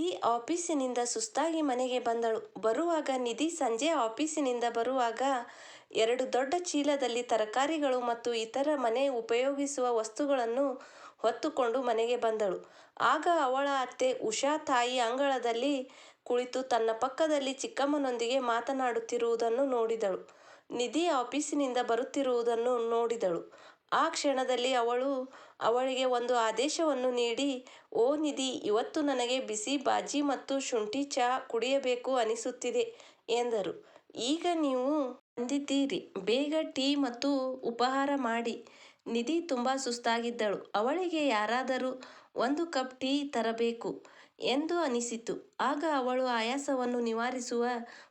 ನಿಧಿ ಆಫೀಸಿನಿಂದ ಸುಸ್ತಾಗಿ ಮನೆಗೆ ಬಂದಳು. ಬರುವಾಗ ನಿಧಿ ಸಂಜೆ ಆಫೀಸಿನಿಂದ ಬರುವಾಗ ಎರಡು ದೊಡ್ಡ ಚೀಲದಲ್ಲಿ ತರಕಾರಿಗಳು ಮತ್ತು ಇತರ ಮನೆ ಉಪಯೋಗಿಸುವ ವಸ್ತುಗಳನ್ನು ಹೊತ್ತುಕೊಂಡು ಮನೆಗೆ ಬಂದಳು. ಆಗ ಅವಳ ಅತ್ತೆ ಉಷಾ ತಾಯಿ ಅಂಗಳದಲ್ಲಿ ಕುಳಿತು ತನ್ನ ಪಕ್ಕದಲ್ಲಿ ಚಿಕ್ಕಮ್ಮನೊಂದಿಗೆ ಮಾತನಾಡುತ್ತಿರುವುದನ್ನು ನೋಡಿದಳು. ನಿಧಿ ಆಫೀಸಿನಿಂದ ಬರುತ್ತಿರುವುದನ್ನು ನೋಡಿದಳು. ಆ ಕ್ಷಣದಲ್ಲಿ ಅವಳು ಅವಳಿಗೆ ಒಂದು ಆದೇಶವನ್ನು ನೀಡಿ, ಓ ನಿಧಿ ಇವತ್ತು ನನಗೆ ಬಿಸಿ ಬಾಜಿ ಮತ್ತು ಶುಂಠಿ ಚಹಾ ಕುಡಿಯಬೇಕು ಅನಿಸುತ್ತಿದೆ ಎಂದರು. ಈಗ ನೀವು ಬಂದಿದ್ದೀರಿ. ಬೇಗ ಟೀ ಮತ್ತು ಉಪಹಾರ ಮಾಡಿ. ನಿಧಿ ತುಂಬ ಸುಸ್ತಾಗಿದ್ದಳು. ಅವಳಿಗೆ ಯಾರಾದರೂ ಒಂದು ಕಪ್ ಟೀ ತರಬೇಕು ಎಂದು ಅನಿಸಿತು. ಆಗ ಅವಳು ಆಯಾಸವನ್ನು ನಿವಾರಿಸುವ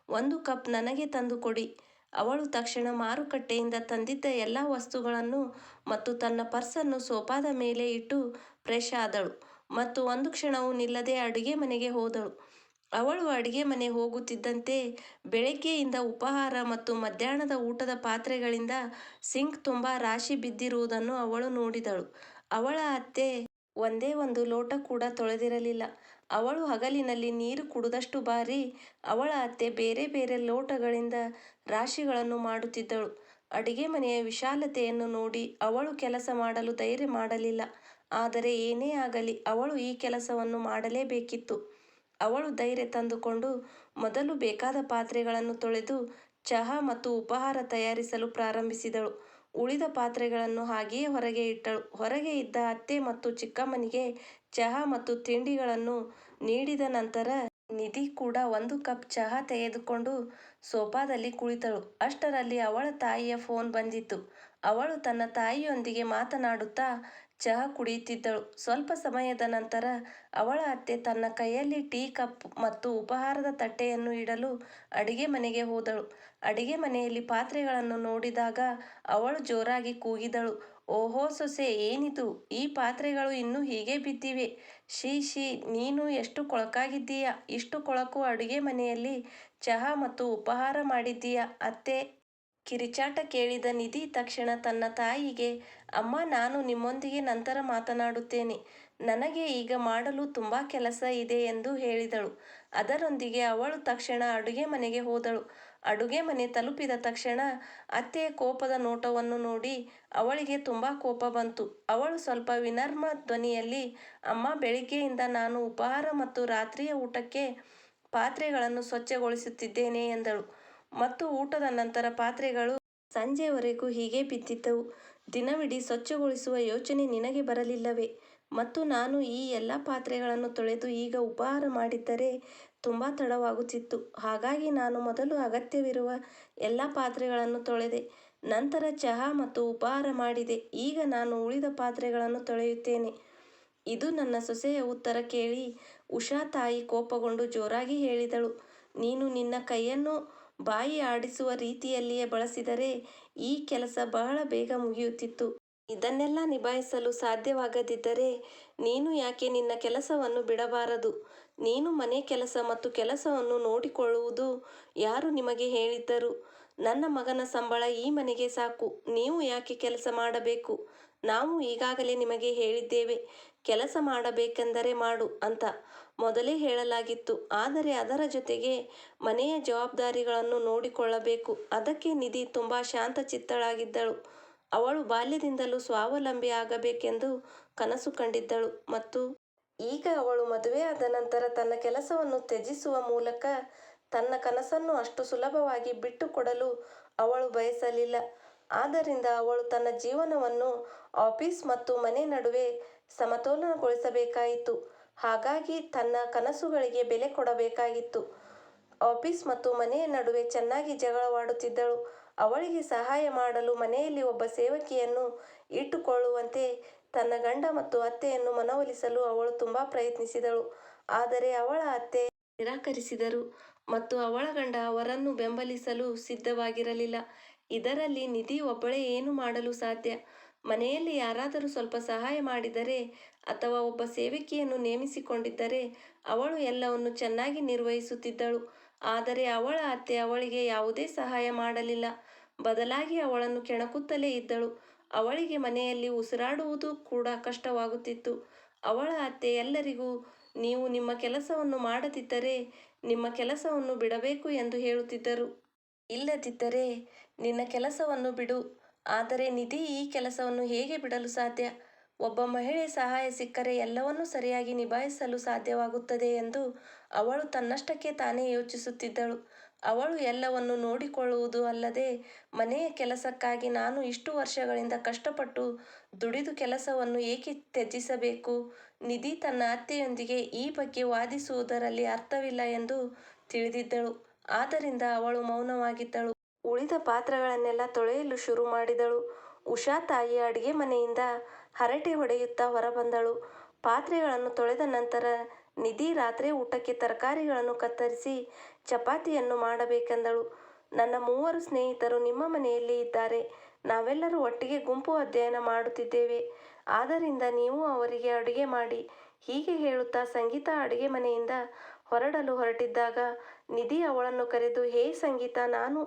ಒಂದು ಕಪ್ ನನಗೆ ತಂದು ಕೊಡಿ. ಅವಳು ತಕ್ಷಣ ಮಾರುಕಟ್ಟೆಯಿಂದ ತಂದಿದ್ದ ಎಲ್ಲಾ ವಸ್ತುಗಳನ್ನು ಮತ್ತು ತನ್ನ ಪರ್ಸನ್ನು ಸೋಫಾದ ಮೇಲೆ ಇಟ್ಟು ಫ್ರೆಶ್ ಆದಳು ಮತ್ತು ಒಂದು ಕ್ಷಣವೂ ನಿಲ್ಲದೆ ಅಡುಗೆ ಮನೆಗೆ ಹೋದಳು. ಅವಳು ಅಡುಗೆ ಮನೆ ಹೋಗುತ್ತಿದ್ದಂತೆ ಬೆಳಿಗ್ಗೆಯಿಂದ ಉಪಹಾರ ಮತ್ತು ಮಧ್ಯಾಹ್ನದ ಊಟದ ಪಾತ್ರೆಗಳಿಂದ ಸಿಂಕ್ ತುಂಬಾ ರಾಶಿ ಬಿದ್ದಿರುವುದನ್ನು ಅವಳು ನೋಡಿದಳು. ಅವಳ ಅತ್ತೆ ಒಂದೇ ಒಂದು ಲೋಟ ಕೂಡ ತೊಳೆದಿರಲಿಲ್ಲ. ಅವಳು ಹಗಲಿನಲ್ಲಿ ನೀರು ಕುಡಿದಷ್ಟು ಬಾರಿ ಅವಳ ಅತ್ತೆ ಬೇರೆ ಬೇರೆ ಲೋಟಗಳಿಂದ ರಾಶಿಗಳನ್ನು ಮಾಡುತ್ತಿದ್ದಳು. ಅಡಿಗೆ ಮನೆಯ ವಿಶಾಲತೆಯನ್ನು ನೋಡಿ ಅವಳು ಕೆಲಸ ಮಾಡಲು ಧೈರ್ಯ ಮಾಡಲಿಲ್ಲ. ಆದರೆ ಏನೇ ಆಗಲಿ ಅವಳು ಈ ಕೆಲಸವನ್ನು ಮಾಡಲೇಬೇಕಿತ್ತು. ಅವಳು ಧೈರ್ಯ ತಂದುಕೊಂಡು ಮೊದಲು ಬೇಕಾದ ಪಾತ್ರೆಗಳನ್ನು ತೊಳೆದು ಚಹಾ ಮತ್ತು ಉಪಹಾರ ತಯಾರಿಸಲು ಪ್ರಾರಂಭಿಸಿದಳು. ಉಳಿದ ಪಾತ್ರೆಗಳನ್ನು ಹಾಗೆಯೇ ಹೊರಗೆ ಇಟ್ಟಳು. ಹೊರಗೆ ಇದ್ದ ಅತ್ತೆ ಮತ್ತು ಚಿಕ್ಕಮ್ಮನಿಗೆ ಚಹಾ ಮತ್ತು ತಿಂಡಿಗಳನ್ನು ನೀಡಿದ ನಂತರ ನಿಧಿ ಕೂಡ ಒಂದು ಕಪ್ ಚಹಾ ತೆಗೆದುಕೊಂಡು ಸೋಫಾದಲ್ಲಿ ಕುಳಿತಳು. ಅಷ್ಟರಲ್ಲಿ ಅವಳ ತಾಯಿಯ ಫೋನ್ ಬಂದಿತ್ತು ಅವಳು ತನ್ನ ತಾಯಿಯೊಂದಿಗೆ ಮಾತನಾಡುತ್ತಾ ಚಹಾ ಕುಡಿಯುತ್ತಿದ್ದಳು. ಸ್ವಲ್ಪ ಸಮಯದ ನಂತರ ಅವಳ ಅತ್ತೆ ತನ್ನ ಕೈಯಲ್ಲಿ ಟೀ ಕಪ್ ಮತ್ತು ಉಪಹಾರದ ತಟ್ಟೆಯನ್ನು ಇಡಲು ಅಡಿಗೆ ಮನೆಗೆ ಹೋದಳು. ಅಡಿಗೆ ಮನೆಯಲ್ಲಿ ಪಾತ್ರೆಗಳನ್ನು ನೋಡಿದಾಗ ಅವಳು ಜೋರಾಗಿ ಕೂಗಿದಳು, ಓಹೋ ಸೊಸೆ ಏನಿದು, ಈ ಪಾತ್ರೆಗಳು ಇನ್ನೂ ಹೀಗೆ ಬಿದ್ದಿವೆ. ಶೀ ಶೀ ನೀನು ಎಷ್ಟು ಕೊಳಕಾಗಿದ್ದೀಯ ಇಷ್ಟು ಕೊಳಕು ಅಡುಗೆ ಮನೆಯಲ್ಲಿ ಚಹಾ ಮತ್ತು ಉಪಹಾರ ಮಾಡಿದ್ದೀಯ ಅತ್ತೆ. ಕಿರಿಚಾಟ ಕೇಳಿದ ನಿಧಿ ತಕ್ಷಣ ತನ್ನ ತಾಯಿಗೆ, ಅಮ್ಮ ನಾನು ನಿಮ್ಮೊಂದಿಗೆ ನಂತರ ಮಾತನಾಡುತ್ತೇನೆ. ನನಗೆ ಈಗ ಮಾಡಲು ತುಂಬ ಕೆಲಸ ಇದೆ ಎಂದು ಹೇಳಿದಳು. ಅದರೊಂದಿಗೆ ಅವಳು ತಕ್ಷಣ ಅಡುಗೆ ಮನೆಗೆ ಹೋದಳು. ಅಡುಗೆ ಮನೆ ತಲುಪಿದ ತಕ್ಷಣ ಅತ್ತೆಯ ಕೋಪದ ನೋಟವನ್ನು ನೋಡಿ ಅವಳಿಗೆ ತುಂಬ ಕೋಪ ಬಂತು. ಅವಳು ಸ್ವಲ್ಪ ವಿನರ್ಮ ಧ್ವನಿಯಲ್ಲಿ, ಅಮ್ಮ ಬೆಳಿಗ್ಗೆಯಿಂದ ನಾನು ಉಪಹಾರ ಮತ್ತು ರಾತ್ರಿಯ ಊಟಕ್ಕೆ ಪಾತ್ರೆಗಳನ್ನು ಸ್ವಚ್ಛಗೊಳಿಸುತ್ತಿದ್ದೇನೆ ಎಂದಳು. ಮತ್ತು ಊಟದ ನಂತರ ಪಾತ್ರೆಗಳು ಸಂಜೆವರೆಗೂ ಹೀಗೆ ಬಿದ್ದಿದ್ದವು. ದಿನವಿಡೀ ಸ್ವಚ್ಛಗೊಳಿಸುವ ಯೋಚನೆ ನಿನಗೆ ಬರಲಿಲ್ಲವೇ. ಮತ್ತು ನಾನು ಈ ಎಲ್ಲ ಪಾತ್ರೆಗಳನ್ನು ತೊಳೆದು ಈಗ ಉಪಹಾರ ಮಾಡಿದ್ದರೆ ತುಂಬಾ ತಡವಾಗುತ್ತಿತ್ತು. ಹಾಗಾಗಿ ನಾನು ಮೊದಲು ಅಗತ್ಯವಿರುವ ಎಲ್ಲ ಪಾತ್ರೆಗಳನ್ನು ತೊಳೆದೆ. ನಂತರ ಚಹಾ ಮತ್ತು ಉಪಹಾರ ಮಾಡಿದೆ. ಈಗ ನಾನು ಉಳಿದ ಪಾತ್ರೆಗಳನ್ನು ತೊಳೆಯುತ್ತೇನೆ. ಇದು ನನ್ನ ಸೊಸೆಯ ಉತ್ತರ ಕೇಳಿ ಉಷಾ ತಾಯಿ ಕೋಪಗೊಂಡು ಜೋರಾಗಿ ಹೇಳಿದಳು, ನೀನು ನಿನ್ನ ಕೈಯನ್ನು ಬಾಯಿ ಆಡಿಸುವ ರೀತಿಯಲ್ಲಿಯೇ ಬಳಸಿದರೆ ಈ ಕೆಲಸ ಬಹಳ ಬೇಗ ಮುಗಿಯುತ್ತಿತ್ತು. ಇದನ್ನೆಲ್ಲ ನಿಭಾಯಿಸಲು ಸಾಧ್ಯವಾಗದಿದ್ದರೆ ನೀನು ಯಾಕೆ ನಿನ್ನ ಕೆಲಸವನ್ನು ಬಿಡಬಾರದು. ನೀನು ಮನೆ ಕೆಲಸ ಮತ್ತು ಕೆಲಸವನ್ನು ನೋಡಿಕೊಳ್ಳುವುದು ಯಾರು ನಿಮಗೆ ಹೇಳಿದ್ದರು. ನನ್ನ ಮಗನ ಸಂಬಳ ಈ ಮನೆಗೆ ಸಾಕು. ನೀವು ಯಾಕೆ ಕೆಲಸ ಮಾಡಬೇಕು. ನಾವು ಈಗಾಗಲೇ ನಿಮಗೆ ಹೇಳಿದ್ದೇವೆ, ಕೆಲಸ ಮಾಡಬೇಕೆಂದರೆ ಮಾಡು ಅಂತ ಮೊದಲೇ ಹೇಳಲಾಗಿತ್ತು. ಆದರೆ ಅದರ ಜೊತೆಗೆ ಮನೆಯ ಜವಾಬ್ದಾರಿಗಳನ್ನು ನೋಡಿಕೊಳ್ಳಬೇಕು. ಅದಕ್ಕೆ ನಿಧಿ ತುಂಬಾ ಶಾಂತಚಿತ್ತಳಾಗಿದ್ದಳು. ಅವಳು ಬಾಲ್ಯದಿಂದಲೂ ಸ್ವಾವಲಂಬಿ ಆಗಬೇಕೆಂದು ಕನಸು ಕಂಡಿದ್ದಳು. ಮತ್ತು ಈಗ ಅವಳು ಮದುವೆಯಾದ ನಂತರ ತನ್ನ ಕೆಲಸವನ್ನು ತ್ಯಜಿಸುವ ಮೂಲಕ ತನ್ನ ಕನಸನ್ನು ಅಷ್ಟು ಸುಲಭವಾಗಿ ಬಿಟ್ಟುಕೊಡಲು ಅವಳು ಬಯಸಲಿಲ್ಲ. ಆದ್ದರಿಂದ ಅವಳು ತನ್ನ ಜೀವನವನ್ನು ಆಫೀಸ್ ಮತ್ತು ಮನೆ ನಡುವೆ ಸಮತೋಲನಗೊಳಿಸಬೇಕಾಯಿತು. ಹಾಗಾಗಿ ತನ್ನ ಕನಸುಗಳಿಗೆ ಬೆಲೆ ಕೊಡಬೇಕಾಗಿತ್ತು. ಆಫೀಸ್ ಮತ್ತು ಮನೆಯ ನಡುವೆ ಚೆನ್ನಾಗಿ ಜಗಳವಾಡುತ್ತಿದ್ದಳು. ಅವಳಿಗೆ ಸಹಾಯ ಮಾಡಲು ಮನೆಯಲ್ಲಿ ಒಬ್ಬ ಸೇವಕಿಯನ್ನು ಇಟ್ಟುಕೊಳ್ಳುವಂತೆ ತನ್ನ ಗಂಡ ಮತ್ತು ಅತ್ತೆಯನ್ನು ಮನವೊಲಿಸಲು ಅವಳು ತುಂಬಾ ಪ್ರಯತ್ನಿಸಿದಳು. ಆದರೆ ಅವಳ ಅತ್ತೆ ನಿರಾಕರಿಸಿದರು ಮತ್ತು ಅವಳ ಗಂಡ ಅವರನ್ನು ಬೆಂಬಲಿಸಲು ಸಿದ್ಧವಾಗಿರಲಿಲ್ಲ. ಇದರಲ್ಲಿ ನಿಧಿ ಒಬ್ಬಳೇ ಏನು ಮಾಡಲು ಸಾಧ್ಯ. ಮನೆಯಲ್ಲಿ ಯಾರಾದರೂ ಸ್ವಲ್ಪ ಸಹಾಯ ಮಾಡಿದರೆ ಅಥವಾ ಒಬ್ಬ ಸೇವಕಿಯನ್ನು ನೇಮಿಸಿಕೊಂಡಿದ್ದರೆ ಅವಳು ಎಲ್ಲವನ್ನು ಚೆನ್ನಾಗಿ ನಿರ್ವಹಿಸುತ್ತಿದ್ದಳು. ಆದರೆ ಅವಳ ಅತ್ತೆ ಅವಳಿಗೆ ಯಾವುದೇ ಸಹಾಯ ಮಾಡಲಿಲ್ಲ. ಬದಲಾಗಿ ಅವಳನ್ನು ಕೆಣಕುತ್ತಲೇ ಇದ್ದಳು. ಅವಳಿಗೆ ಮನೆಯಲ್ಲಿ ಉಸಿರಾಡುವುದು ಕೂಡ ಕಷ್ಟವಾಗುತ್ತಿತ್ತು. ಅವಳ ಅತ್ತೆ ಎಲ್ಲರಿಗೂ, ನೀವು ನಿಮ್ಮ ಕೆಲಸವನ್ನು ಮಾಡದಿದ್ದರೆ ನಿಮ್ಮ ಕೆಲಸವನ್ನು ಬಿಡಬೇಕು ಎಂದು ಹೇಳುತ್ತಿದ್ದರು ಇಲ್ಲದಿದ್ದರೆ ನಿನ್ನ ಕೆಲಸವನ್ನು ಬಿಡು ಆದರೆ ನಿಧಿ ಈ ಕೆಲಸವನ್ನು ಹೇಗೆ ಬಿಡಲು ಸಾಧ್ಯ ಒಬ್ಬ ಮಹಿಳೆ ಸಹಾಯ ಸಿಕ್ಕರೆ ಎಲ್ಲವನ್ನೂ ಸರಿಯಾಗಿ ನಿಭಾಯಿಸಲು ಸಾಧ್ಯವಾಗುತ್ತದೆ ಎಂದು ಅವಳು ತನ್ನಷ್ಟಕ್ಕೆ ತಾನೇ ಯೋಚಿಸುತ್ತಿದ್ದಳು ಅವಳು ಎಲ್ಲವನ್ನು ನೋಡಿಕೊಳ್ಳುವುದು ಅಲ್ಲದೆ ಮನೆಯ ಕೆಲಸಕ್ಕಾಗಿ ನಾನು ಇಷ್ಟು ವರ್ಷಗಳಿಂದ ಕಷ್ಟಪಟ್ಟು ದುಡಿದು ಕೆಲಸವನ್ನು ಏಕೆ ತ್ಯಜಿಸಬೇಕು? ನಿಧಿ ತನ್ನ ಅತ್ತೆಯೊಂದಿಗೆ ಈ ಬಗ್ಗೆ ವಾದಿಸುವುದರಲ್ಲಿ ಅರ್ಥವಿಲ್ಲ ಎಂದು ತಿಳಿದಿದ್ದಳು. ಆದ್ದರಿಂದ ಅವಳು ಮೌನವಾಗಿದ್ದಳು. ಉಳಿದ ಪಾತ್ರಗಳನ್ನೆಲ್ಲ ತೊಳೆಯಲು ಶುರು ಮಾಡಿದಳು. ಉಷಾ ತಾಯಿ ಅಡಿಗೆ ಮನೆಯಿಂದ ಹರಟೆ ಹೊಡೆಯುತ್ತಾ ಹೊರಬಂದಳು. ಪಾತ್ರೆಗಳನ್ನು ತೊಳೆದ ನಂತರ ನಿಧಿ ರಾತ್ರಿ ಊಟಕ್ಕೆ ತರಕಾರಿಗಳನ್ನು ಕತ್ತರಿಸಿ ಚಪಾತಿಯನ್ನು ಮಾಡಬೇಕೆಂದಳು. ನನ್ನ ಮೂವರು ಸ್ನೇಹಿತರು ನಿಮ್ಮ ಮನೆಯಲ್ಲಿ ಇದ್ದಾರೆ. ನಾವೆಲ್ಲರೂ ಒಟ್ಟಿಗೆ ಗುಂಪು ಅಧ್ಯಯನ ಮಾಡುತ್ತಿದ್ದೇವೆ. ಆದ್ದರಿಂದ ನೀವು ಅವರಿಗೆ ಅಡುಗೆ ಮಾಡಿ. ಹೀಗೆ ಹೇಳುತ್ತಾ ಸಂಗೀತ ಅಡುಗೆ ಮನೆಯಿಂದ ಹೊರಡಲು ಹೊರಟಿದ್ದಾಗ ನಿಧಿ ಅವಳನ್ನು ಕರೆದು, ಹೇ ಸಂಗೀತ, ನಾನು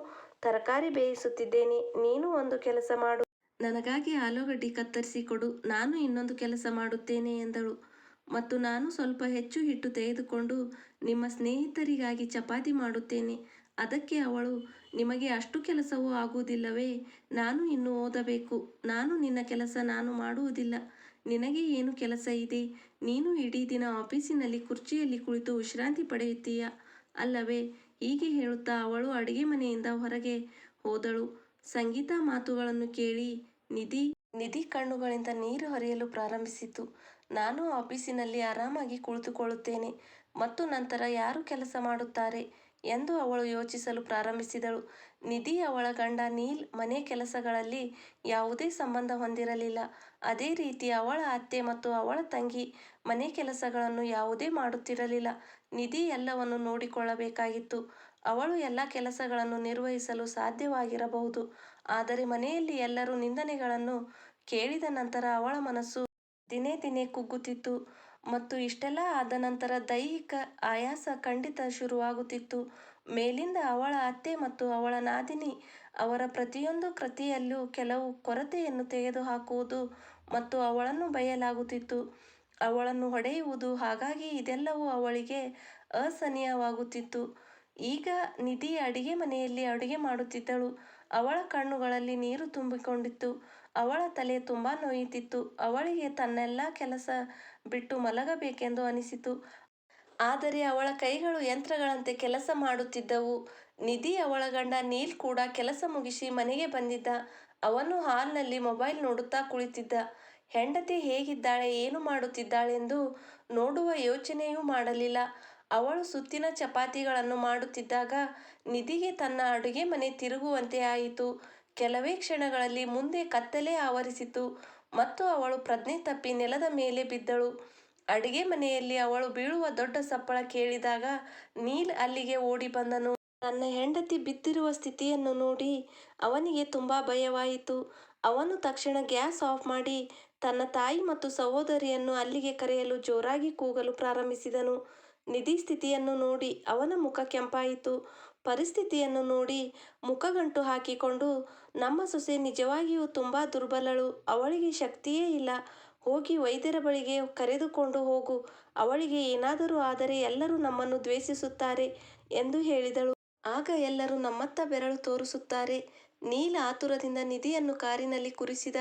ತರಕಾರಿ ಬೇಯಿಸುತ್ತಿದ್ದೇನೆ. ನೀನು ಒಂದು ಕೆಲಸ ಮಾಡು. ನನಗಾಗಿ ಆಲೂಗಡ್ಡೆ ಕತ್ತರಿಸಿ ಕೊಡು. ನಾನು ಇನ್ನೊಂದು ಕೆಲಸ ಮಾಡುತ್ತೇನೆ ಎಂದಳು. ಮತ್ತು ನಾನು ಸ್ವಲ್ಪ ಹೆಚ್ಚು ಹಿಟ್ಟು ತೆಗೆದುಕೊಂಡು ನಿಮ್ಮ ಸ್ನೇಹಿತರಿಗಾಗಿ ಚಪಾತಿ ಮಾಡುತ್ತೇನೆ. ಅದಕ್ಕೆ ಅವಳು, ನಿಮಗೆ ಅಷ್ಟು ಕೆಲಸವೂ ಆಗುವುದಿಲ್ಲವೇ? ನಾನು ಇನ್ನು ಓದಬೇಕು. ನಾನು ನಿನ್ನ ಕೆಲಸ ನಾನು ಮಾಡುವುದಿಲ್ಲ. ನಿನಗೆ ಏನು ಕೆಲಸ ಇದೆ? ನೀನು ಇಡೀ ದಿನ ಆಫೀಸಿನಲ್ಲಿ ಕುರ್ಚಿಯಲ್ಲಿ ಕುಳಿತು ವಿಶ್ರಾಂತಿ ಪಡೆಯುತ್ತೀಯ? ಅಲ್ಲವೇ, ಹೀಗೆ ಹೇಳುತ್ತಾ ಅವಳು ಅಡುಗೆ ಮನೆಯಿಂದ ಹೊರಗೆ ಹೋದಳು. ಸಂಗೀತ ಮಾತುಗಳನ್ನು ಕೇಳಿ ನಿಧಿ ನಿಧಿ ಕಣ್ಣುಗಳಿಂದ ನೀರು ಹರಿಯಲು ಪ್ರಾರಂಭಿಸಿತು. ನಾನು ಆಫೀಸಿನಲ್ಲಿ ಆರಾಮಾಗಿ ಕುಳಿತುಕೊಳ್ಳುತ್ತೇನೆ. ಮತ್ತು ನಂತರ ಯಾರು ಕೆಲಸ ಮಾಡುತ್ತಾರೆ ಎಂದು ಅವಳು ಯೋಚಿಸಲು ಪ್ರಾರಂಭಿಸಿದಳು. ನಿಧಿ ಅವಳ ಗಂಡ ನೀಲ್ ಮನೆ ಕೆಲಸಗಳಲ್ಲಿ ಯಾವುದೇ ಸಂಬಂಧ ಹೊಂದಿರಲಿಲ್ಲ. ಅದೇ ರೀತಿ ಅವಳ ಅತ್ತೆ ಮತ್ತು ಅವಳ ತಂಗಿ ಮನೆ ಕೆಲಸಗಳನ್ನು ಯಾವುದೇ ಮಾಡುತ್ತಿರಲಿಲ್ಲ. ನಿಧಿ ಎಲ್ಲವನ್ನು ನೋಡಿಕೊಳ್ಳಬೇಕಾಗಿತ್ತು. ಅವಳು ಎಲ್ಲ ಕೆಲಸಗಳನ್ನು ನಿರ್ವಹಿಸಲು ಸಾಧ್ಯವಾಗಿರಬಹುದು. ಆದರೆ ಮನೆಯಲ್ಲಿ ಎಲ್ಲರೂ ನಿಂದನೆಗಳನ್ನು ಕೇಳಿದ ನಂತರ ಅವಳ ಮನಸ್ಸು ದಿನೇ ದಿನೇ ಕುಗ್ಗುತ್ತಿತ್ತು. ಮತ್ತು ಇಷ್ಟೆಲ್ಲ ಆದ ನಂತರ ದೈಹಿಕ ಆಯಾಸ ಖಂಡಿತ ಶುರುವಾಗುತ್ತಿತ್ತು. ಮೇಲಿಂದ ಅವಳ ಅತ್ತೆ ಮತ್ತು ಅವಳ ನಾದಿನಿ ಅವರ ಪ್ರತಿಯೊಂದು ಕೃತಿಯಲ್ಲೂ ಕೆಲವು ಕೊರತೆಯನ್ನು ತೆಗೆದುಹಾಕುವುದು ಮತ್ತು ಅವಳನ್ನು ಬಯಲಾಗುತ್ತಿತ್ತು. ಅವಳನ್ನು ಹೊಡೆಯುವುದು ಹಾಗಾಗಿ ಇದೆಲ್ಲವೂ ಅವಳಿಗೆ ಅಸಹನೀಯವಾಗುತ್ತಿತ್ತು. ಈಗ ನಿಧಿ ಅಡಿಗೆ ಮನೆಯಲ್ಲಿ ಅಡುಗೆ ಮಾಡುತ್ತಿದ್ದಳು. ಅವಳ ಕಣ್ಣುಗಳಲ್ಲಿ ನೀರು ತುಂಬಿಕೊಂಡಿತ್ತು. ಅವಳ ತಲೆ ತುಂಬ ನೋಯುತ್ತಿತ್ತು. ಅವಳಿಗೆ ತನ್ನೆಲ್ಲ ಕೆಲಸ ಬಿಟ್ಟು ಮಲಗಬೇಕೆಂದು ಅನಿಸಿತು. ಆದರೆ ಅವಳ ಕೈಗಳು ಯಂತ್ರಗಳಂತೆ ಕೆಲಸ ಮಾಡುತ್ತಿದ್ದವು. ನಿಧಿ ಅವಳ ಗಂಡ ನೀಲ್ ಕೂಡ ಕೆಲಸ ಮುಗಿಸಿ ಮನೆಗೆ ಬಂದಿದ್ದ. ಅವನು ಹಾಲ್ನಲ್ಲಿ ಮೊಬೈಲ್ ನೋಡುತ್ತಾ ಕುಳಿತಿದ್ದ. ಹೆಂಡತಿ ಹೇಗಿದ್ದಾಳೆ, ಏನು ಮಾಡುತ್ತಿದ್ದಾಳೆಂದು ನೋಡುವ ಯೋಚನೆಯೂ ಮಾಡಲಿಲ್ಲ. ಅವಳು ಸುತ್ತಿನ ಚಪಾತಿಗಳನ್ನು ಮಾಡುತ್ತಿದ್ದಾಗ ನಿಧಿಗೆ ತನ್ನ ಅಡುಗೆ ಮನೆ ತಿರುಗುವಂತೆ ಆಯಿತು. ಕೆಲವೇ ಕ್ಷಣಗಳಲ್ಲಿ ಮುಂದೆ ಕತ್ತಲೆ ಆವರಿಸಿತು. ಮತ್ತು ಅವಳು ಪ್ರಜ್ಞೆ ತಪ್ಪಿ ನೆಲದ ಮೇಲೆ ಬಿದ್ದಳು. ಅಡಿಗೆ ಮನೆಯಲ್ಲಿ ಅವಳು ಬೀಳುವ ದೊಡ್ಡ ಸಪ್ಪಳ ಕೇಳಿದಾಗ ನೀಲ್ ಅಲ್ಲಿಗೆ ಓಡಿ ಬಂದನು. ನನ್ನ ಹೆಂಡತಿ ಬಿದ್ದಿರುವ ಸ್ಥಿತಿಯನ್ನು ನೋಡಿ ಅವನಿಗೆ ತುಂಬ ಭಯವಾಯಿತು. ಅವನು ತಕ್ಷಣ ಗ್ಯಾಸ್ ಆಫ್ ಮಾಡಿ ತನ್ನ ತಾಯಿ ಮತ್ತು ಸಹೋದರಿಯನ್ನು ಅಲ್ಲಿಗೆ ಕರೆಯಲು ಜೋರಾಗಿ ಕೂಗಲು ಪ್ರಾರಂಭಿಸಿದನು. ನಿಧಿ ಸ್ಥಿತಿಯನ್ನು ನೋಡಿ ಅವನ ಮುಖ ಕೆಂಪಾಯಿತು. ಪರಿಸ್ಥಿತಿಯನ್ನು ನೋಡಿ ಮುಖಗಂಟು ಹಾಕಿಕೊಂಡು, ನಮ್ಮ ಸೊಸೆ ನಿಜವಾಗಿಯೂ ತುಂಬ ದುರ್ಬಲಳು. ಅವಳಿಗೆ ಶಕ್ತಿಯೇ ಇಲ್ಲ. ಹೋಗಿ ವೈದ್ಯರ ಬಳಿಗೆ ಕರೆದುಕೊಂಡು ಹೋಗು. ಅವಳಿಗೆ ಏನಾದರೂ ಆದರೆ ಎಲ್ಲರೂ ನಮ್ಮನ್ನು ದ್ವೇಷಿಸುತ್ತಾರೆ ಎಂದು ಹೇಳಿದಳು. ಆಗ ಎಲ್ಲರೂ ನಮ್ಮತ್ತ ಬೆರಳು ತೋರಿಸುತ್ತಾರೆ. ನೀಲ ಆತುರದಿಂದ ನಿಧಿಯನ್ನು ಕಾರಿನಲ್ಲಿ ಕೂರಿಸಿದ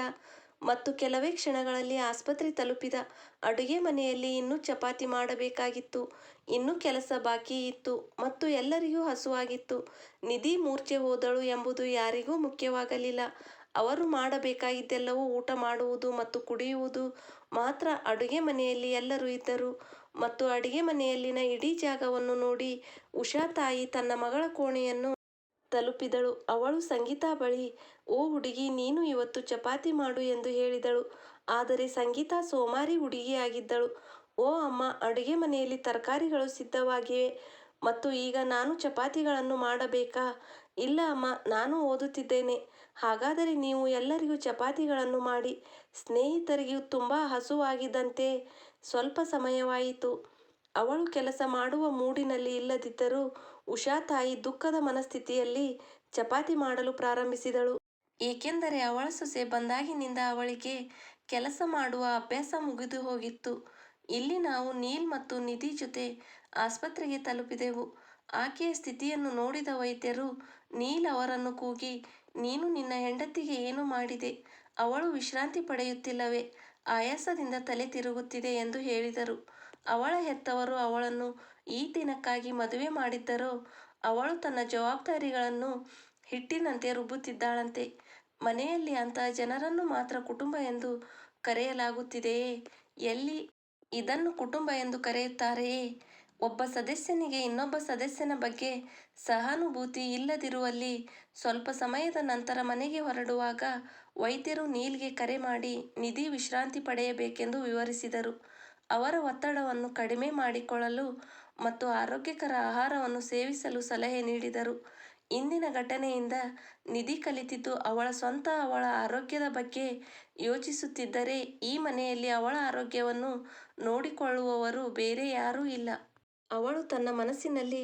ಮತ್ತು ಕೆಲವೇ ಕ್ಷಣಗಳಲ್ಲಿ ಆಸ್ಪತ್ರೆ ತಲುಪಿದ ಅಡುಗೆ ಮನೆಯಲ್ಲಿ ಇನ್ನೂ ಚಪಾತಿ ಮಾಡಬೇಕಾಗಿತ್ತು. ಇನ್ನೂ ಕೆಲಸ ಬಾಕಿ ಇತ್ತು ಮತ್ತು ಎಲ್ಲರಿಗೂ ಹಸುವಾಗಿತ್ತು. ನಿಧಿ ಮೂರ್ಛೆ ಹೋದಳು ಎಂಬುದು ಯಾರಿಗೂ ಮುಖ್ಯವಾಗಲಿಲ್ಲ. ಅವರು ಮಾಡಬೇಕಾಗಿದ್ದೆಲ್ಲವೂ ಊಟ ಮಾಡುವುದು ಮತ್ತು ಕುಡಿಯುವುದು ಮಾತ್ರ ಅಡುಗೆ ಮನೆಯಲ್ಲಿ ಎಲ್ಲರೂ ಇದ್ದರು. ಮತ್ತು ಅಡುಗೆ ಮನೆಯಲ್ಲಿನ ಇಡೀ ಜಾಗವನ್ನು ನೋಡಿ ಉಷಾ ತಾಯಿ ತನ್ನ ಮಗಳ ಕೋಣೆಯನ್ನು ತಲುಪಿದಳು. ಅವಳು ಸಂಗೀತಾ ಬಳಿ, ಓ ಹುಡುಗಿ, ನೀನು ಇವತ್ತು ಚಪಾತಿ ಮಾಡು ಎಂದು ಹೇಳಿದಳು. ಆದರೆ ಸಂಗೀತಾ ಸೋಮಾರಿ ಹುಡುಗಿಯಾಗಿದ್ದಳು. ಓ ಅಮ್ಮ, ಅಡುಗೆ ಮನೆಯಲ್ಲಿ ತರಕಾರಿಗಳು ಸಿದ್ಧವಾಗಿವೆ ಮತ್ತು ಈಗ ನಾನು ಚಪಾತಿಗಳನ್ನು ಮಾಡಬೇಕಾ? ಇಲ್ಲ ಅಮ್ಮ, ನಾನು ಓದುತ್ತಿದ್ದೇನೆ. ಹಾಗಾದರೆ ನೀವು ಎಲ್ಲರಿಗೂ ಚಪಾತಿಗಳನ್ನು ಮಾಡಿ. ಸ್ನೇಹಿತರಿಗೂ ತುಂಬ ಹಸುವಾಗಿದ್ದಂತೆ ಸ್ವಲ್ಪ ಸಮಯವಾಯಿತು. ಅವಳು ಕೆಲಸ ಮಾಡುವ ಮೂಡಿನಲ್ಲಿ ಇಲ್ಲದಿದ್ದರೂ ಉಷಾ ತಾಯಿ ದುಃಖದ ಮನಸ್ಥಿತಿಯಲ್ಲಿ ಚಪಾತಿ ಮಾಡಲು ಪ್ರಾರಂಭಿಸಿದಳು ಏಕೆಂದರೆ ಅವಳ ಸೊಸೆ ಬಂದಾಗಿನಿಂದ ಅವಳಿಗೆ ಕೆಲಸ ಮಾಡುವ ಅಭ್ಯಾಸ ಮುಗಿದು ಹೋಗಿತ್ತು ಇಲ್ಲಿ ನಾವು ನೀಲ್ ಮತ್ತು ನಿಧಿ ಜೊತೆ ಆಸ್ಪತ್ರೆಗೆ ತಲುಪಿದೆವು. ಆಕೆಯ ಸ್ಥಿತಿಯನ್ನು ನೋಡಿದ ವೈದ್ಯರು ನೀಲ್ ಅವರನ್ನು ಕೂಗಿ, ನೀನು ನಿನ್ನ ಹೆಂಡತಿಗೆ ಏನು ಮಾಡಿದೆ? ಅವಳು ವಿಶ್ರಾಂತಿ ಪಡೆಯುತ್ತಿಲ್ಲವೇ? ಆಯಾಸದಿಂದ ತಲೆ ತಿರುಗುತ್ತಿದೆ ಎಂದು ಹೇಳಿದರು. ಅವಳ ಹೆತ್ತವರು ಅವಳನ್ನು ಈ ದಿನಕ್ಕಾಗಿ ಮದುವೆ ಮಾಡಿದ್ದರೂ ಅವಳು ತನ್ನ ಜವಾಬ್ದಾರಿಗಳನ್ನು ಹಿಟ್ಟಿನಂತೆ ರುಬ್ಬುತ್ತಿದ್ದಾಳಂತೆ. ಮನೆಯಲ್ಲಿ ಅಂತಹ ಜನರನ್ನು ಮಾತ್ರ ಕುಟುಂಬ ಎಂದು ಕರೆಯಲಾಗುತ್ತಿದೆಯೇ? ಎಲ್ಲಿ ಇದನ್ನು ಕುಟುಂಬ ಎಂದು ಕರೆಯುತ್ತಾರೆಯೇ? ಒಬ್ಬ ಸದಸ್ಯನಿಗೆ ಇನ್ನೊಬ್ಬ ಸದಸ್ಯನ ಬಗ್ಗೆ ಸಹಾನುಭೂತಿ ಇಲ್ಲದಿರುವಲ್ಲಿ ಸ್ವಲ್ಪ ಸಮಯದ ನಂತರ ಮನೆಗೆ ಹೊರಡುವಾಗ ವೈದ್ಯರು ನೀಲ್ಗೆ ಕರೆ ಮಾಡಿ ನಿಧಿ ವಿಶ್ರಾಂತಿ ಪಡೆಯಬೇಕೆಂದು ವಿವರಿಸಿದರು. ಅವರ ಒತ್ತಡವನ್ನು ಕಡಿಮೆ ಮಾಡಿಕೊಳ್ಳಲು ಮತ್ತು ಆರೋಗ್ಯಕರ ಆಹಾರವನ್ನು ಸೇವಿಸಲು ಸಲಹೆ ನೀಡಿದರು. ಇಂದಿನ ಘಟನೆಯಿಂದ ನಿಧಿ ಕಲಿತಿದ್ದು ಅವಳ ಸ್ವಂತ ಅವಳ ಆರೋಗ್ಯದ ಬಗ್ಗೆ ಯೋಚಿಸುತ್ತಿದ್ದರೆ ಈ ಮನೆಯಲ್ಲಿ ಅವಳ ಆರೋಗ್ಯವನ್ನು ನೋಡಿಕೊಳ್ಳುವವರು ಬೇರೆ ಯಾರೂ ಇಲ್ಲ. ಅವಳು ತನ್ನ ಮನಸ್ಸಿನಲ್ಲಿ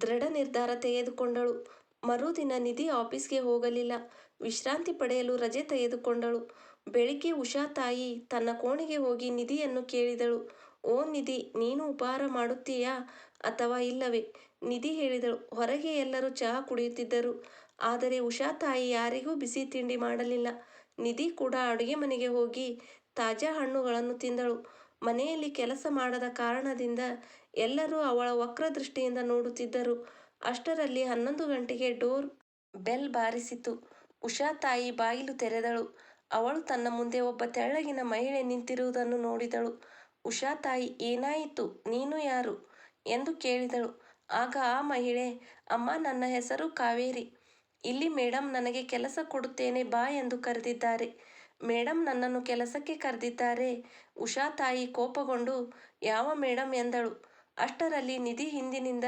ದೃಢ ನಿರ್ಧಾರ ತೆಗೆದುಕೊಂಡಳು. ಮರುದಿನ ನಿಧಿ ಆಫೀಸ್ಗೆ ಹೋಗಲಿಲ್ಲ. ವಿಶ್ರಾಂತಿ ಪಡೆಯಲು ರಜೆ ತೆಗೆದುಕೊಂಡಳು. ಬೆಳಿಗ್ಗೆ ಉಷಾ ತಾಯಿ ತನ್ನ ಕೋಣೆಗೆ ಹೋಗಿ ನಿಧಿಯನ್ನು ಕೇಳಿದಳು, ಓ ನಿಧಿ, ನೀನು ಉಪಹಾರ ಮಾಡುತ್ತೀಯಾ ಅಥವಾ ಇಲ್ಲವೇ? ನಿಧಿ ಹೇಳಿದಳು, ಹೊರಗೆ ಎಲ್ಲರೂ ಚಹಾ ಕುಡಿಯುತ್ತಿದ್ದರು. ಆದರೆ ಉಷಾ ತಾಯಿ ಯಾರಿಗೂ ಬಿಸಿ ತಿಂಡಿ ಮಾಡಲಿಲ್ಲ. ನಿಧಿ ಕೂಡ ಅಡುಗೆ ಮನೆಗೆ ಹೋಗಿ ತಾಜಾ ಹಣ್ಣುಗಳನ್ನು ತಿಂದಳು. ಮನೆಯಲ್ಲಿ ಕೆಲಸ ಮಾಡದ ಕಾರಣದಿಂದ ಎಲ್ಲರೂ ಅವಳ ವಕ್ರ ದೃಷ್ಟಿಯಿಂದ ನೋಡುತ್ತಿದ್ದರು. ಅಷ್ಟರಲ್ಲಿ ಹನ್ನೊಂದು ಗಂಟೆಗೆ ಡೋರ್ ಬೆಲ್ ಬಾರಿಸಿತು. ಉಷಾ ತಾಯಿ ಬಾಗಿಲು ತೆರೆದಳು. ಅವಳು ತನ್ನ ಮುಂದೆ ಒಬ್ಬ ತೆಳ್ಳಗಿನ ಮಹಿಳೆ ನಿಂತಿರುವುದನ್ನು ನೋಡಿದಳು. ಉಷಾ ತಾಯಿ ಏನಾಯಿತು, ನೀನು ಯಾರು? ಎಂದು ಕೇಳಿದಳು. ಆಗ ಆ ಮಹಿಳೆ, ಅಮ್ಮ ನನ್ನ ಹೆಸರು ಕಾವೇರಿ. ಇಲ್ಲಿ ಮೇಡಮ್ ನನಗೆ ಕೆಲಸ ಕೊಡುತ್ತೇನೆ ಬಾ ಎಂದು ಕರೆದಿದ್ದಾರೆ. ಮೇಡಮ್ ನನ್ನನ್ನು ಕೆಲಸಕ್ಕೆ ಕರೆದಿದ್ದಾರೆ. ಉಷಾ ತಾಯಿ ಕೋಪಗೊಂಡು, ಯಾವ ಮೇಡಮ್ ಎಂದಳು. ಅಷ್ಟರಲ್ಲಿ ನಿಧಿ ಹಿಂದಿನಿಂದ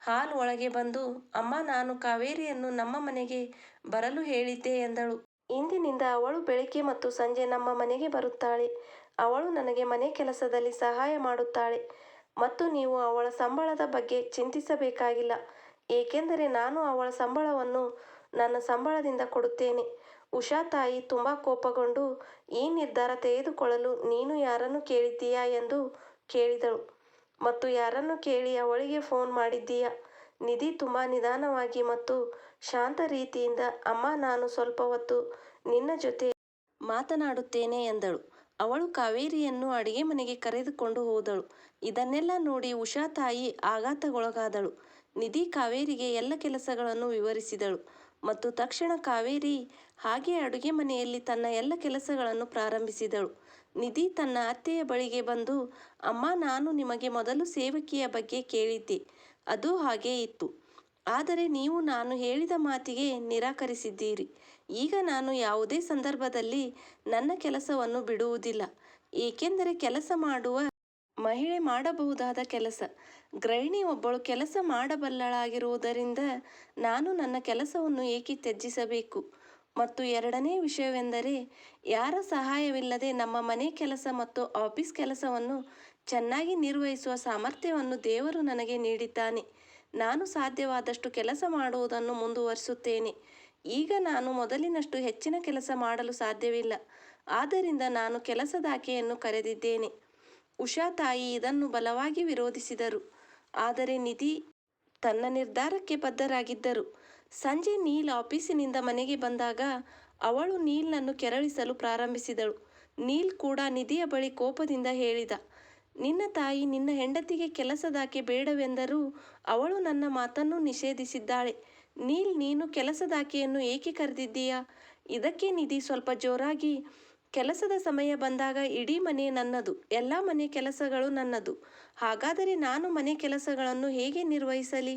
ಹಾಲ್ ಒಳಗೆ ಬಂದು, ಅಮ್ಮ ನಾನು ಕಾವೇರಿಯನ್ನು ನಮ್ಮ ಮನೆಗೆ ಬರಲು ಹೇಳಿದ್ದೆ ಎಂದಳು. ಇಂದಿನಿಂದ ಅವಳು ಬೆಳಿಗ್ಗೆ ಮತ್ತು ಸಂಜೆ ನಮ್ಮ ಮನೆಗೆ ಬರುತ್ತಾಳೆ. ಅವಳು ನನಗೆ ಮನೆ ಕೆಲಸದಲ್ಲಿ ಸಹಾಯ ಮಾಡುತ್ತಾಳೆ ಮತ್ತು ನೀವು ಅವಳ ಸಂಬಳದ ಬಗ್ಗೆ ಚಿಂತಿಸಬೇಕಾಗಿಲ್ಲ, ಏಕೆಂದರೆ ನಾನು ಅವಳ ಸಂಬಳವನ್ನು ನನ್ನ ಸಂಬಳದಿಂದ ಕೊಡುತ್ತೇನೆ. ಉಷಾ ತಾಯಿ ತುಂಬಾ ಕೋಪಗೊಂಡು, ಈ ನಿರ್ಧಾರ ತೆಗೆದುಕೊಳ್ಳಲು ನೀನು ಯಾರನ್ನು ಕೇಳಿದ್ದೀಯಾ ಎಂದು ಕೇಳಿದಳು ಮತ್ತು ಯಾರನ್ನು ಕೇಳಿ ಅವಳಿಗೆ ಫೋನ್ ಮಾಡಿದ್ದೀಯಾ? ನಿಧಿ ತುಂಬಾ ನಿಧಾನವಾಗಿ ಮತ್ತು ಶಾಂತ ರೀತಿಯಿಂದ, ಅಮ್ಮ ನಾನು ಸ್ವಲ್ಪ ಹೊತ್ತು ನಿನ್ನ ಜೊತೆ ಮಾತನಾಡುತ್ತೇನೆ ಎಂದಳು. ಅವಳು ಕಾವೇರಿಯನ್ನು ಅಡುಗೆಮನೆಗೆ ಕರೆದುಕೊಂಡು ಹೋದಳು. ಇದನ್ನೆಲ್ಲ ನೋಡಿ ಉಷಾ ತಾಯಿ ಆಘಾತಗೊಳಗಾದಳು ನಿಧಿ ಕಾವೇರಿಗೆ ಎಲ್ಲ ಕೆಲಸಗಳನ್ನು ವಿವರಿಸಿದಳು ಮತ್ತು ತಕ್ಷಣ ಕಾವೇರಿ ಹಾಗೆ ಅಡುಗೆ ಮನೆಯಲ್ಲಿ ತನ್ನ ಎಲ್ಲ ಕೆಲಸಗಳನ್ನು ಪ್ರಾರಂಭಿಸಿದಳು. ನಿಧಿ ತನ್ನ ಅತ್ತೆಯ ಬಳಿಗೆ ಬಂದು, ಅಮ್ಮ ನಾನು ನಿಮಗೆ ಮೊದಲು ಸೇವಕಿಯ ಬಗ್ಗೆ ಕೇಳಿದ್ದೆ, ಅದು ಹಾಗೇ ಇತ್ತು. ಆದರೆ ನೀವು ನಾನು ಹೇಳಿದ ಮಾತಿಗೆ ನಿರಾಕರಿಸಿದ್ದೀರಿ. ಈಗ ನಾನು ಯಾವುದೇ ಸಂದರ್ಭದಲ್ಲಿ ನನ್ನ ಕೆಲಸವನ್ನು ಬಿಡುವುದಿಲ್ಲ, ಏಕೆಂದರೆ ಕೆಲಸ ಮಾಡುವ ಮಹಿಳೆ ಮಾಡಬಹುದಾದ ಕೆಲಸ. ಗೃಹಿಣಿ ಒಬ್ಬಳು ಕೆಲಸ ಮಾಡಬಲ್ಲಳಾಗಿರುವುದರಿಂದ ನಾನು ನನ್ನ ಕೆಲಸವನ್ನು ಏಕೆ ತ್ಯಜಿಸಬೇಕು? ಮತ್ತು ಎರಡನೇ ವಿಷಯವೆಂದರೆ, ಯಾರ ಸಹಾಯವಿಲ್ಲದೆ ನಮ್ಮ ಮನೆ ಕೆಲಸ ಮತ್ತು ಆಫೀಸ್ ಕೆಲಸವನ್ನು ಚೆನ್ನಾಗಿ ನಿರ್ವಹಿಸುವ ಸಾಮರ್ಥ್ಯವನ್ನು ದೇವರು ನನಗೆ ನೀಡಿದ್ದಾನೆ. ನಾನು ಸಾಧ್ಯವಾದಷ್ಟು ಕೆಲಸ ಮಾಡುವುದನ್ನು ಮುಂದುವರಿಸುತ್ತೇನೆ. ಈಗ ನಾನು ಮೊದಲಿನಷ್ಟು ಹೆಚ್ಚಿನ ಕೆಲಸ ಮಾಡಲು ಸಾಧ್ಯವಿಲ್ಲ, ಆದ್ದರಿಂದ ನಾನು ಕೆಲಸದಾಕೆಯನ್ನು ಕರೆದಿದ್ದೇನೆ. ಉಷಾ ತಾಯಿ ಇದನ್ನು ಬಲವಾಗಿ ವಿರೋಧಿಸಿದರು, ಆದರೆ ನಿಧಿ ತನ್ನ ನಿರ್ಧಾರಕ್ಕೆ ಬದ್ಧರಾಗಿದ್ದರು. ಸಂಜೆ ನೀಲ್ ಆಫೀಸಿನಿಂದ ಮನೆಗೆ ಬಂದಾಗ ಅವಳು ನೀಲ್ನನ್ನು ಕೆರಳಿಸಲು ಪ್ರಾರಂಭಿಸಿದಳು. ನೀಲ್ ಕೂಡ ನಿಧಿಯ ಬಳಿ ಕೋಪದಿಂದ ಹೇಳಿದ, ನಿನ್ನ ತಾಯಿ ನಿನ್ನ ಹೆಂಡತಿಗೆ ಕೆಲಸದಾಕೆ ಬೇಡವೆಂದರೂ ಅವಳು ನನ್ನ ಮಾತನ್ನು ನಿಷೇಧಿಸಿದ್ದಾಳೆ. ನೀಲ್ ನೀನು ಕೆಲಸದಾಕೆಯನ್ನು ಏಕೆ ಕರೆದಿದ್ದೀಯಾ? ಇದಕ್ಕೆ ನಿಧಿ ಸ್ವಲ್ಪ ಜೋರಾಗಿ, ಕೆಲಸದ ಸಮಯ ಬಂದಾಗ ಇಡೀ ಮನೆ ನನ್ನದು, ಎಲ್ಲ ಮನೆ ಕೆಲಸಗಳು ನನ್ನದು, ಹಾಗಾದರೆ ನಾನು ಮನೆ ಕೆಲಸಗಳನ್ನು ಹೇಗೆ ನಿರ್ವಹಿಸಲಿ?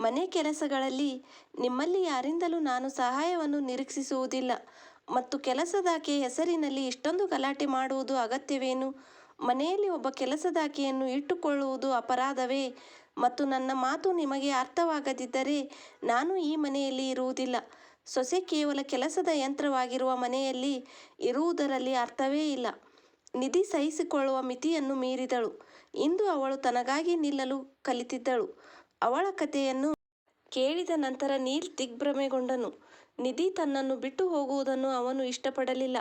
ಮನೆ ಕೆಲಸಗಳಲ್ಲಿ ನಿಮ್ಮಲ್ಲಿ ಯಾರಿಂದಲೂ ನಾನು ಸಹಾಯವನ್ನು ನಿರೀಕ್ಷಿಸುವುದಿಲ್ಲ ಮತ್ತು ಕೆಲಸದಾಕೆ ಹೆಸರಿನಲ್ಲಿ ಇಷ್ಟೊಂದು ಗಲಾಟೆ ಮಾಡುವುದು ಅಗತ್ಯವೇನು? ಮನೆಯಲ್ಲಿ ಒಬ್ಬ ಕೆಲಸದಾಕಿಯನ್ನು ಇಟ್ಟುಕೊಳ್ಳುವುದು ಅಪರಾಧವೇ? ಮತ್ತು ನನ್ನ ಮಾತು ನಿಮಗೆ ಅರ್ಥವಾಗದಿದ್ದರೆ ನಾನು ಈ ಮನೆಯಲ್ಲಿ ಇರುವುದಿಲ್ಲ. ಸೊಸೆ ಕೇವಲ ಕೆಲಸದ ಯಂತ್ರವಾಗಿರುವ ಮನೆಯಲ್ಲಿ ಇರುವುದರಲ್ಲಿ ಅರ್ಥವೇ ಇಲ್ಲ. ನಿಧಿ ಸಹಿಸಿಕೊಳ್ಳುವ ಮಿತಿಯನ್ನು ಮೀರಿದಳು. ಇಂದು ಅವಳು ತನಗಾಗಿ ನಿಲ್ಲಲು ಕಲಿತಿದ್ದಳು. ಅವಳ ಕಥೆಯನ್ನು ಕೇಳಿದ ನಂತರ ನೀಲ್ ದಿಗ್ಭ್ರಮೆಗೊಂಡನು. ನಿಧಿ ತನ್ನನ್ನು ಬಿಟ್ಟು ಹೋಗುವುದನ್ನು ಅವನು ಇಷ್ಟಪಡಲಿಲ್ಲ.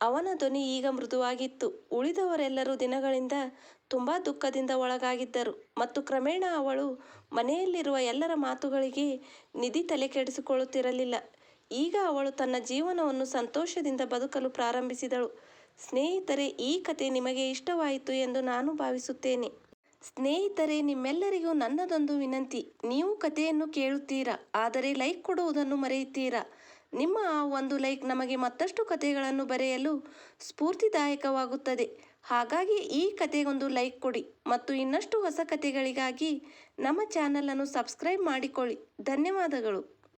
ಅವನ ಧ್ವನಿ ಈಗ ಮೃದುವಾಗಿತ್ತು. ಉಳಿದವರೆಲ್ಲರೂ ದಿನಗಳಿಂದ ತುಂಬಾ ದುಃಖದಿಂದ ಒಳಗಾಗಿದ್ದರು ಮತ್ತು ಕ್ರಮೇಣ ಅವಳು ಮನೆಯಲ್ಲಿರುವ ಎಲ್ಲರ ಮಾತುಗಳಿಗೆ ನಿಧಿ ತಲೆಕೆಡಿಸಿಕೊಳ್ಳುತ್ತಿರಲಿಲ್ಲ. ಈಗ ಅವಳು ತನ್ನ ಜೀವನವನ್ನು ಸಂತೋಷದಿಂದ ಬದುಕಲು ಪ್ರಾರಂಭಿಸಿದಳು. ಸ್ನೇಹಿತರೆ ಈ ಕತೆ ನಿಮಗೆ ಇಷ್ಟವಾಯಿತು ಎಂದು ನಾನು ಭಾವಿಸುತ್ತೇನೆ. ಸ್ನೇಹಿತರೆ ನಿಮ್ಮೆಲ್ಲರಿಗೂ ನನ್ನದೊಂದು ವಿನಂತಿ. ನೀವು ಕಥೆಯನ್ನು ಕೇಳುತ್ತೀರಾ, ಆದರೆ ಲೈಕ್ ಕೊಡುವುದನ್ನು ಮರೆಯುತ್ತೀರಾ. ನಿಮ್ಮ ಒಂದು ಲೈಕ್ ನಮಗೆ ಮತ್ತಷ್ಟು ಕಥೆಗಳನ್ನು ಬರೆಯಲು ಸ್ಫೂರ್ತಿದಾಯಕವಾಗುತ್ತದೆ. ಹಾಗಾಗಿ ಈ ಕಥೆಗೊಂದು ಲೈಕ್ ಕೊಡಿ ಮತ್ತು ಇನ್ನಷ್ಟು ಹೊಸ ಕಥೆಗಳಿಗಾಗಿ ನಮ್ಮ ಚಾನಲನ್ನು ಸಬ್ಸ್ಕ್ರೈಬ್ ಮಾಡಿಕೊಳ್ಳಿ. ಧನ್ಯವಾದಗಳು.